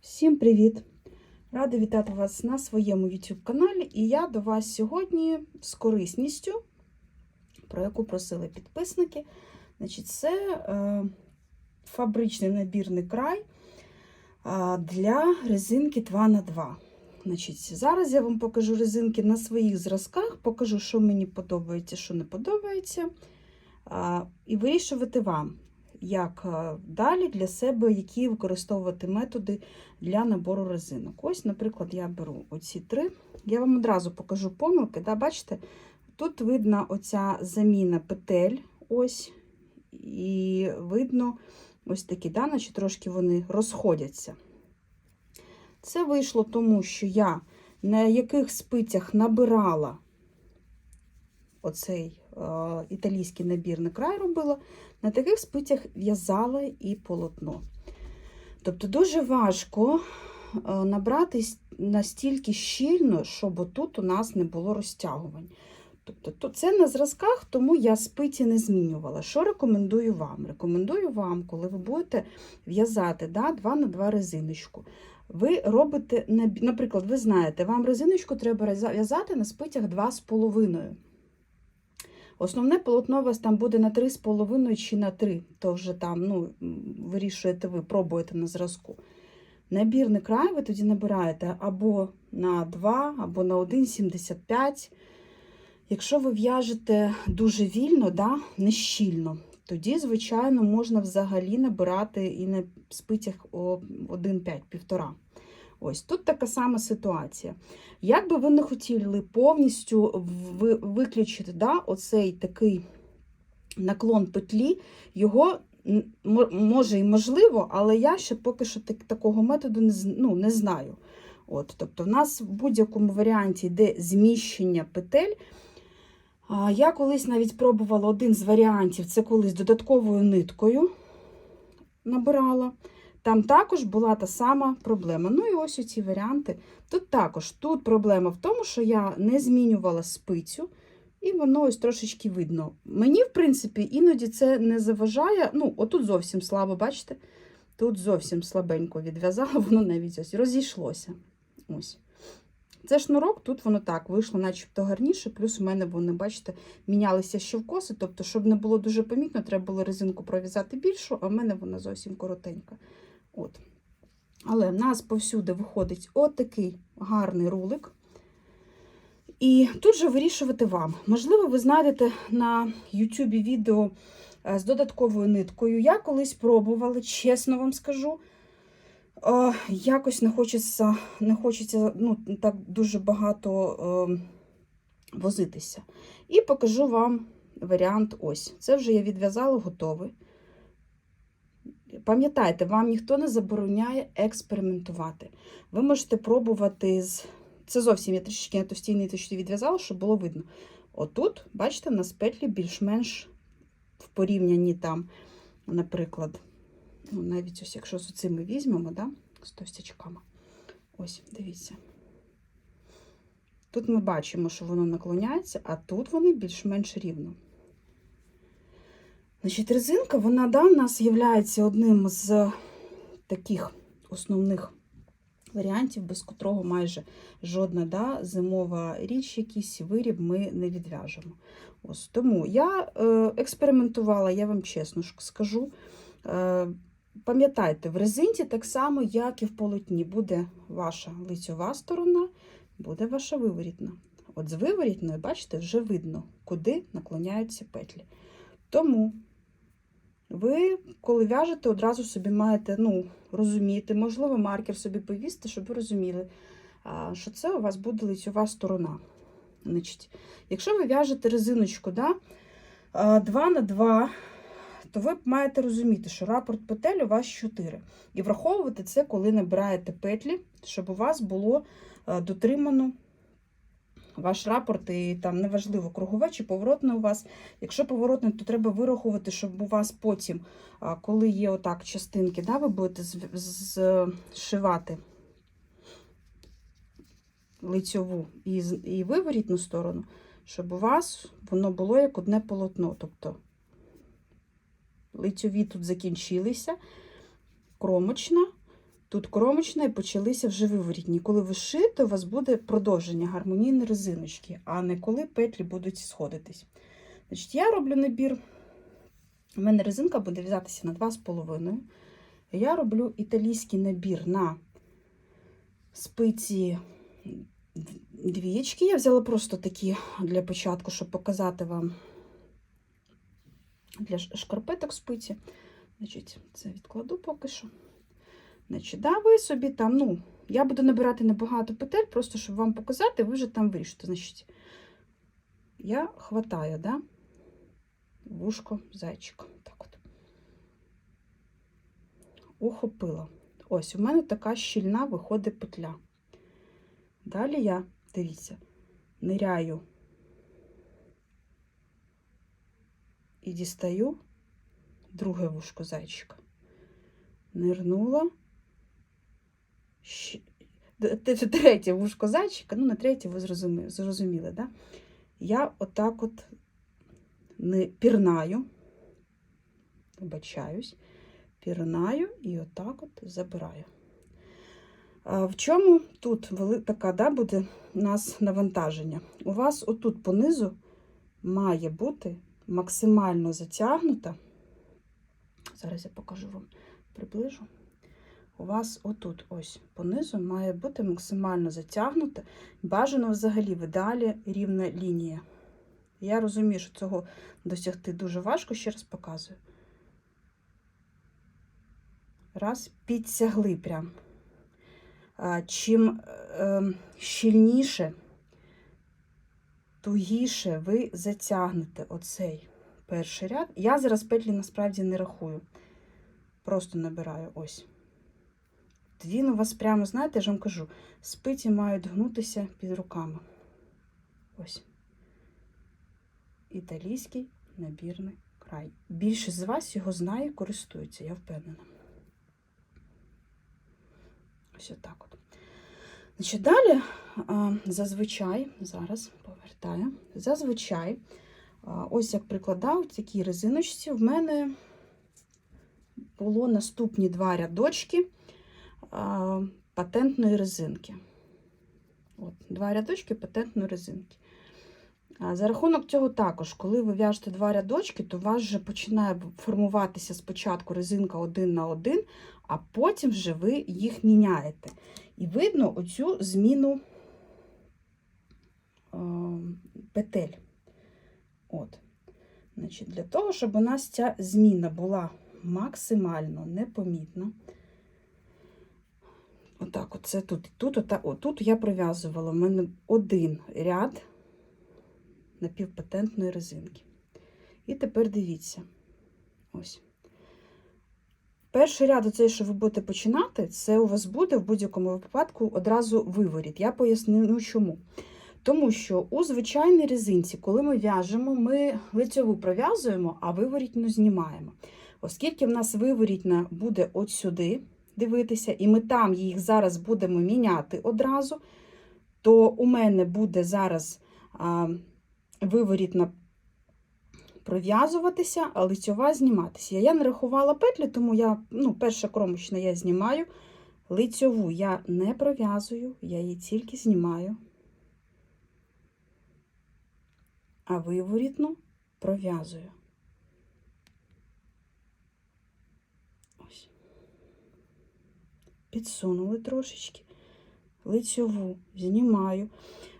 Всім привіт! Рада вітати вас на своєму YouTube каналі. І я до вас сьогодні з корисністю, про яку просили підписники. Значить, Це е, фабричний набірний край е, для резинки 2х2. Значить, Зараз я вам покажу резинки на своїх зразках, покажу, що мені подобається, що не подобається. Е, і вирішувати вам як е, далі для себе, які використовувати методи для набору резинок. Ось, наприклад, я беру оці три. Я вам одразу покажу помилки. Да, Бачите, тут видно оця заміна петель, ось, і видно ось такі, да, наче трошки вони розходяться. Це вийшло тому, що я на яких спицях набирала оцей італійський набірний край робила, на таких спицях в'язала і полотно. Тобто дуже важко е, набрати настільки щільно, щоб отут у нас не було розтягувань. Тобто, то це на зразках, тому я спиці не змінювала. Що рекомендую вам? Рекомендую вам, коли ви будете в'язати да, 2 на 2 резиночку. Ви робите, наприклад, ви знаєте, вам резиночку треба в'язати на спицях 2,5. Основне полотно у вас там буде на 3,5 чи на 3, то вже там ну, вирішуєте ви, пробуєте на зразку. Набірний край ви тоді набираєте або на 2, або на 1,75. Якщо ви в'яжете дуже вільно, да, не щільно, тоді, звичайно, можна взагалі набирати і на спицях 1,5, 1,5. Ось тут така сама ситуація. Як би ви не хотіли повністю виключити да, оцей такий наклон петлі, його може і можливо, але я ще поки що так, такого методу не ну, не знаю. От, Тобто, в нас в будь-якому варіанті йде зміщення петель. Я колись навіть пробувала один з варіантів це колись додатковою ниткою набирала. Там також була та сама проблема. Ну і ось ці варіанти. Тут також тут проблема в тому, що я не змінювала спицю, і воно ось трошечки видно. Мені, в принципі, іноді це не заважає. Ну, отут зовсім слабо, бачите? Тут зовсім слабенько відв'язала, воно навіть ось розійшлося. Ось. Це шнурок, тут воно так вийшло, начебто гарніше, плюс у мене вони, бачите, мінялися ще вкоси, тобто, щоб не було дуже помітно, треба було резинку пров'язати більшу, а в мене вона зовсім коротенька. От. Але в нас повсюди виходить отакий гарний рулик. І тут же вирішувати вам. Можливо, ви знайдете на YouTube відео е, з додатковою ниткою. Я колись пробувала, чесно вам скажу. Е, якось не хочеться не хочеться ну, так дуже багато е, возитися. І покажу вам варіант ось. Це вже я відв'язала готовий. Пам'ятайте, вам ніхто не забороняє експериментувати. Ви можете пробувати з. Це зовсім я трішки на товстій ниточці відв'язала, щоб було видно. Отут, бачите, у нас петлі більш-менш в порівнянні там, наприклад, ну, навіть ось якщо з цими візьмемо, да, з товстячками. Ось, дивіться. Тут ми бачимо, що воно наклоняється, а тут вони більш-менш рівно. Значить, Резинка, вона да, у нас є одним з таких основних варіантів, без котрого майже жодна да, зимова річ, якийсь виріб ми не відв'яжемо. Ось Тому я е, експериментувала, я вам чесно скажу. Е, Пам'ятайте, в резинці так само, як і в полотні, буде ваша лицьова сторона, буде ваша виворітна. От з виворітною, бачите, вже видно, куди наклоняються петлі. Тому ви, коли в'яжете, одразу собі маєте ну, розуміти, можливо, маркер собі повісти, щоб ви розуміли, що це у вас буде лицьова сторона. Значить, Якщо ви в'яжете резиночку да, 2 на 2 то ви маєте розуміти, що рапорт петель у вас 4. І враховувати це, коли набираєте петлі, щоб у вас було дотримано ваш рапорт, і там неважливо, кругове чи поворотне у вас. Якщо поворотне, то треба вирахувати, щоб у вас потім, коли є отак частинки, да, ви будете зшивати лицьову і і виворітну сторону, щоб у вас воно було як одне полотно. Тобто лицьові тут закінчилися, кромочна, тут кромочна і почалися вже виворітні. Коли ви шите, у вас буде продовження гармонійної резиночки, а не коли петлі будуть сходитись. Значить, я роблю набір. У мене резинка буде в'язатися на 2,5. Я роблю італійський набір на спиці двієчки. Я взяла просто такі для початку, щоб показати вам для шкарпеток спиці. Значить, це відкладу поки що. Значить, да, ви собі там, ну, я буду набирати небагато петель, просто щоб вам показати, ви вже там вирішите. Значить, я хватаю, да, вушко зайчика. Так от. Ухопила. Ось, у мене така щільна виходить петля. Далі я, дивіться, ниряю і дістаю друге вушко зайчика. Нирнула. Третє вушко зайчика, ну, на третє ви зрозуміли, зрозуміли да? Я отак от не пірнаю, вибачаюсь, пірнаю і отак от забираю. А В чому тут така да, буде у нас навантаження? У вас отут понизу має бути максимально затягнута. Зараз я покажу вам приближу. У вас отут ось понизу має бути максимально затягнута. Бажано взагалі в ідеалі рівна лінія. Я розумію, що цього досягти дуже важко, ще раз показую. Раз, підтягли прям. Чим е, щільніше, тугіше ви затягнете оцей перший ряд. Я зараз петлі насправді не рахую. Просто набираю ось. Він у вас прямо, знаєте, я ж вам кажу, спиці мають гнутися під руками. Ось. Італійський набірний край. Більшість з вас його знає, користується, я впевнена. Ось отак от. Значить, далі, зазвичай, зараз повертаю, зазвичай, ось як прикладав такі резиночці, в мене було наступні два рядочки патентної резинки. От, два рядочки патентної резинки. За рахунок цього також, коли ви в'яжете два рядочки, то у вас вже починає формуватися спочатку резинка один на один, а потім вже ви їх міняєте. І видно оцю зміну е, петель. От. Значить, Для того, щоб у нас ця зміна була максимально непомітна. Отак, оце тут. Тут, ота, отут я пров'язувала. У мене один ряд напівпатентної резинки. І тепер дивіться. Ось. Перший ряд, оцей, що ви будете починати, це у вас буде в будь-якому випадку одразу виворіт. Я поясню чому. Тому що у звичайній резинці, коли ми в'яжемо, ми лицьову пров'язуємо, а виворітну знімаємо. Оскільки в нас виворітна буде от сюди дивитися, і ми там їх зараз будемо міняти одразу, то у мене буде зараз а, виворітна пров'язуватися, а лицьова зніматися. Я не рахувала петлі, тому я, ну, перша кромочна я знімаю. Лицьову я не пров'язую, я її тільки знімаю. А виворітну пров'язую. Підсунули трошечки. Лицьову знімаю.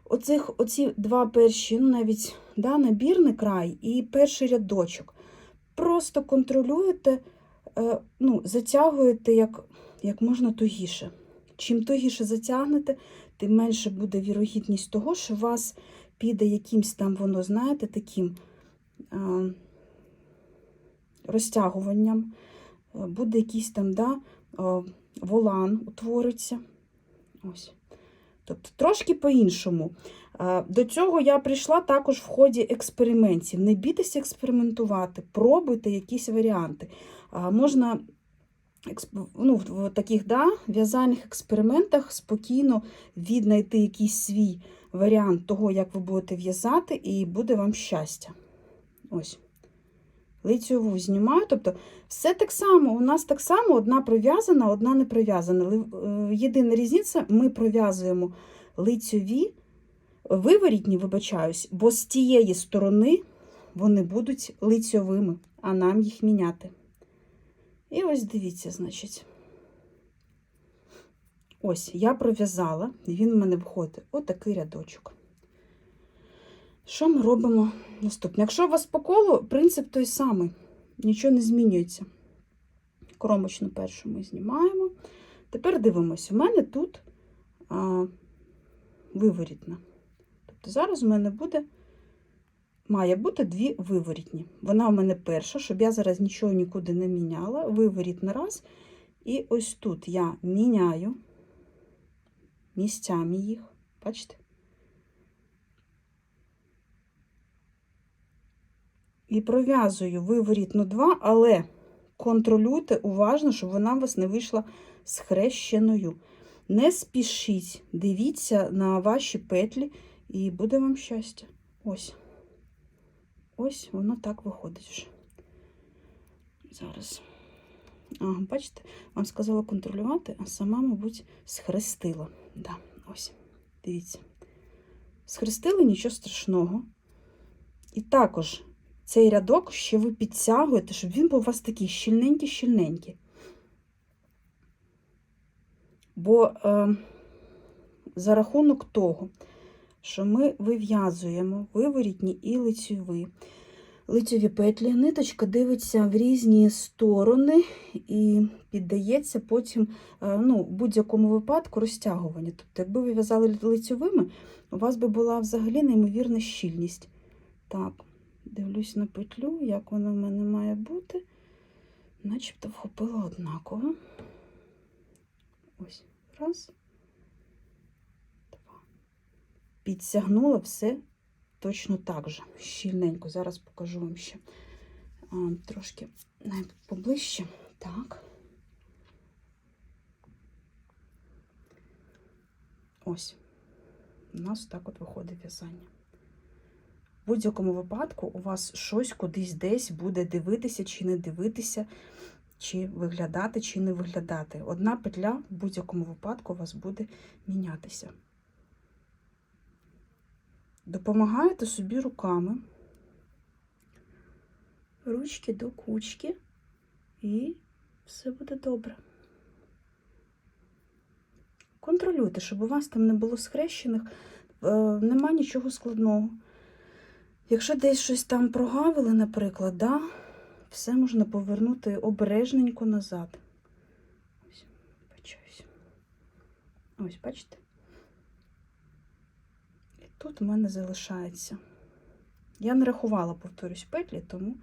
Оцих, оці два перші, ну навіть да, набірний край і перший рядочок. Просто контролюєте, е, ну, затягуєте як, як можна тугіше. Чим тугіше затягнете, тим менше буде вірогідність того, що вас піде якимсь там воно, знаєте, таким е, розтягуванням, е, буде якийсь там да, волан утвориться. Ось. Тобто трошки по-іншому. До цього я прийшла також в ході експериментів. Не бійтеся експериментувати, пробуйте якісь варіанти. Можна ну, в таких да, в'язальних експериментах спокійно віднайти якийсь свій варіант того, як ви будете в'язати, і буде вам щастя. Ось. Лицьову знімаю. Тобто все так само, у нас так само одна пров'язана, одна не пров'язана. Ли- е, Єдина різниця, ми пров'язуємо лицьові, виворітні, вибачаюсь, бо з тієї сторони вони будуть лицьовими, а нам їх міняти. І ось дивіться, значить. Ось, я пров'язала, він в мене входить. Отакий рядочок. Що ми робимо наступне? Якщо у вас по колу, принцип той самий, нічого не змінюється. Кромочну першу ми знімаємо. Тепер дивимося, у мене тут а, виворітна. Тобто зараз у мене буде, має бути дві виворітні. Вона у мене перша, щоб я зараз нічого нікуди не міняла. Виворітна раз. І ось тут я міняю місцями їх. Бачите? І пров'язую виворітну 2, але контролюйте уважно, щоб вона у вас не вийшла схрещеною. Не спішіть, дивіться на ваші петлі, і буде вам щастя. Ось. Ось воно так виходить вже. Зараз. Ага, бачите, вам сказала контролювати, а сама, мабуть, схрестила. Да, ось, дивіться. Схрестили нічого страшного. І також цей рядок ще ви підтягуєте, щоб він був у вас такий щільненький-щільненький. Бо е, за рахунок того, що ми вив'язуємо виворітні і лицьові, лицьові петлі, ниточка дивиться в різні сторони і піддається потім е, ну, будь-якому випадку розтягуванню. Тобто, якби ви в'язали лицьовими, у вас би була взагалі неймовірна щільність. Так, дивлюсь на петлю, як вона в мене має бути. Начебто вхопила однаково. Ось, раз. Два. Підтягнула все точно так же, щільненько. Зараз покажу вам ще а, трошки поближче. Так. Ось. У нас так от виходить в'язання. Будь-якому випадку у вас щось кудись десь буде дивитися чи не дивитися, чи виглядати, чи не виглядати. Одна петля в будь-якому випадку у вас буде мінятися. Допомагаєте собі руками, ручки до кучки, і все буде добре. Контролюйте, щоб у вас там не було схрещених, е, нема нічого складного. Якщо десь щось там прогавили, наприклад, да, все можна повернути обережненько назад. Ось, бачусь. Ось, бачите? І тут в мене залишається. Я не рахувала, повторюсь, петлі, тому.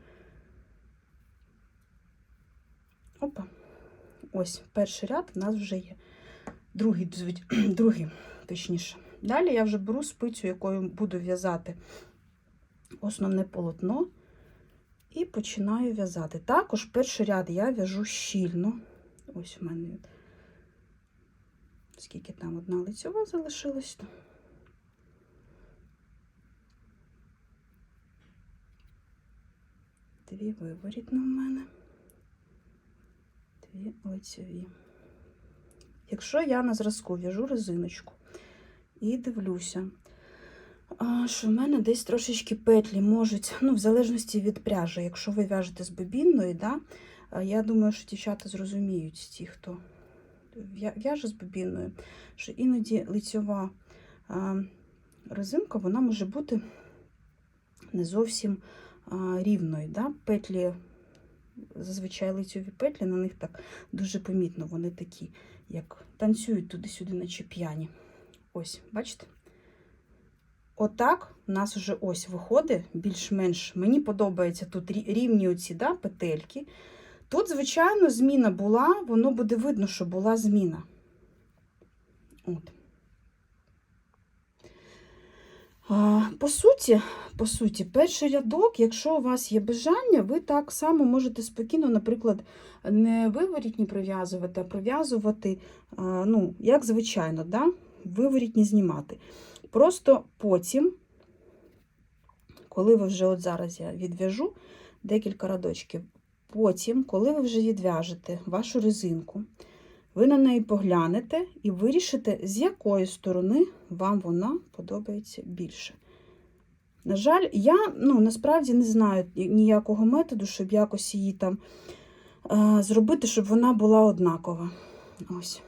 Опа. Ось, перший ряд у нас вже є. Другий, другий, точніше. Далі я вже беру спицю, якою буду в'язати основне полотно і починаю в'язати. Також перший ряд я в'яжу щільно. Ось у мене скільки там одна лицьова залишилась. Дві виворітно в мене, дві лицьові. Якщо я на зразку в'яжу резиночку і дивлюся, що в мене десь трошечки петлі можуть, ну, в залежності від пряжі, якщо ви в'яжете з бобінної, да, я думаю, що дівчата зрозуміють ті, хто в'яже з бобінною, що іноді лицьова а, резинка вона може бути не зовсім а, рівною. Да? Петлі, зазвичай лицьові петлі, на них так дуже помітно, вони такі, як танцюють туди-сюди, наче п'яні. Ось, бачите? Отак у нас вже ось виходить більш-менш. Мені подобається тут рівні оці да, петельки. Тут, звичайно, зміна була, воно буде видно, що була зміна. От. По суті, по суті, перший рядок, якщо у вас є бажання, ви так само можете спокійно, наприклад, не виворітні прив'язувати, а прив'язувати, а, ну, як звичайно, да? виворітні знімати. Просто потім, коли ви вже от зараз я відв'яжу, декілька радочків. Потім, коли ви вже відв'яжете вашу резинку, ви на неї поглянете і вирішите, з якої сторони вам вона подобається більше. На жаль, я ну, насправді не знаю ніякого методу, щоб якось її там е, зробити, щоб вона була однакова. Ось.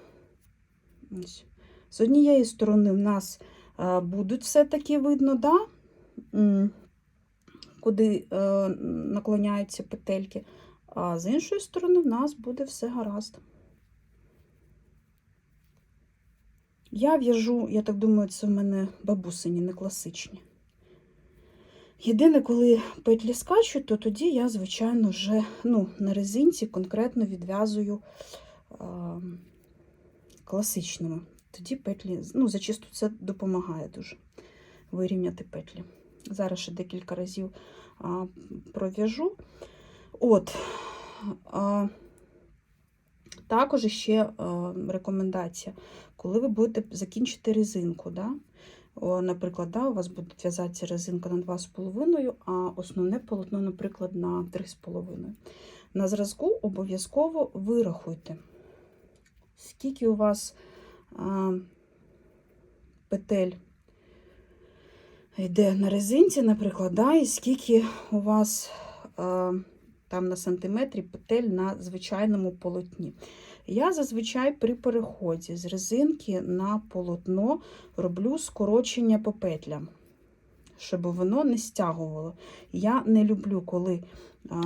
Ось. З однієї сторони в нас будуть все-таки видно, да? куди е, наклоняються петельки, а з іншої сторони в нас буде все гаразд. Я в'яжу, я так думаю, це в мене бабусині, не класичні. Єдине, коли петлі скачуть, то тоді я, звичайно, вже ну, на резинці конкретно відв'язую а, класичними. Тоді петлі, ну, зачасту це допомагає дуже вирівняти петлі. Зараз ще декілька разів а, пров'яжу. От. А, також ще а, рекомендація, коли ви будете закінчити резинку, да? О, наприклад, да, у вас буде в'язатися резинка на 2,5, а основне полотно, наприклад, на 3,5. На зразку обов'язково вирахуйте, скільки у вас петель йде на резинці, наприклад, да, і скільки у вас а, там на сантиметрі петель на звичайному полотні. Я зазвичай при переході з резинки на полотно роблю скорочення по петлям, щоб воно не стягувало. Я не люблю, коли а,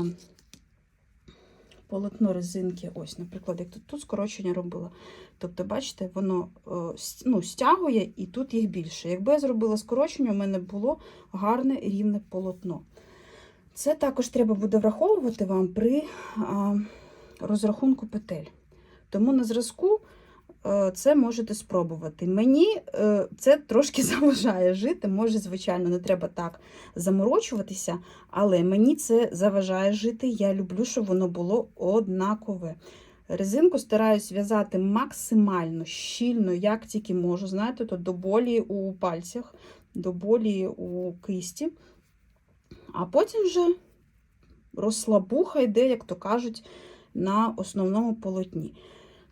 полотно резинки, ось, наприклад, як тут, тут скорочення робила. Тобто, бачите, воно ну, стягує і тут їх більше. Якби я зробила скорочення, у мене було гарне рівне полотно. Це також треба буде враховувати вам при розрахунку петель. Тому на зразку е, це можете спробувати. Мені е, це трошки заважає жити. Може, звичайно, не треба так заморочуватися, але мені це заважає жити. Я люблю, щоб воно було однакове. Резинку стараюсь в'язати максимально щільно, як тільки можу. Знаєте, то до болі у пальцях, до болі у кисті. А потім вже розслабуха йде, як то кажуть, на основному полотні.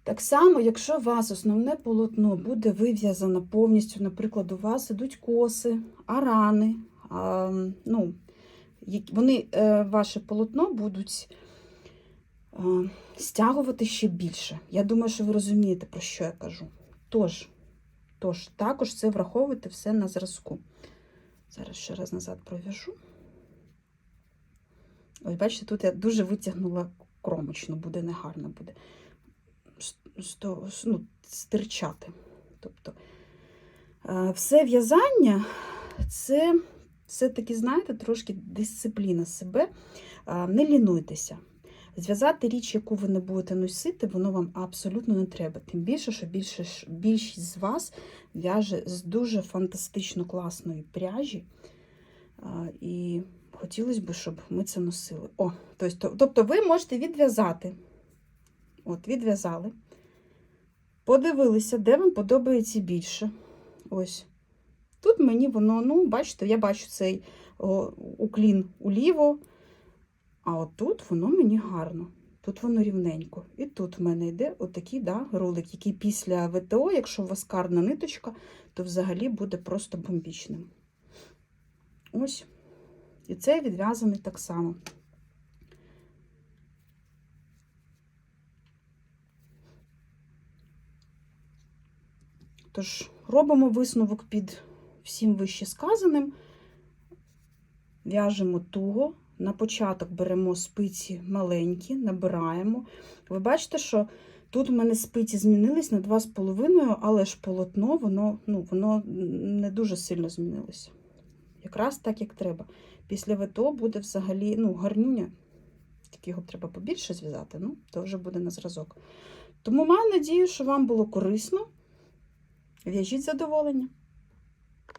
Так само, якщо у вас основне полотно буде вив'язано повністю, наприклад, у вас ідуть коси, арани, а, ну, вони е, ваше полотно будуть е, стягувати ще більше. Я думаю, що ви розумієте, про що я кажу. Тож, тож також це враховуйте все на зразку. Зараз ще раз назад пров'яжу. Ось, бачите, тут я дуже витягнула кромочно, буде негарно буде ну, стирчати. Тобто, е, все в'язання це все-таки, знаєте, трошки дисципліна себе. Е, не лінуйтеся. Зв'язати річ, яку ви не будете носити, воно вам абсолютно не треба. Тим більше, що більше, більшість з вас в'яже з дуже фантастично класної пряжі. Е, і хотілося б, щоб ми це носили. О, Тобто, ви можете відв'язати. От, відв'язали. Подивилися, де вам подобається більше. Ось. Тут мені воно, ну, бачите, я бачу цей о, уклін уліво, а отут воно мені гарно. Тут воно рівненько. І тут в мене йде отакий да, ролик, який після ВТО, якщо у вас карна ниточка, то взагалі буде просто бомбічним. Ось. І цей відв'язаний так само. Тож, робимо висновок під всім вище сказаним, в'яжемо туго. На початок беремо спиці маленькі, набираємо. Ви бачите, що тут в мене спиці змінились на 2,5, але ж полотно, воно ну, воно не дуже сильно змінилося. Якраз так, як треба. Після ВТО буде взагалі ну, гарнюня. Тільки його треба побільше зв'язати, ну, то вже буде на зразок. Тому маю надію, що вам було корисно. В'яжіть задоволення.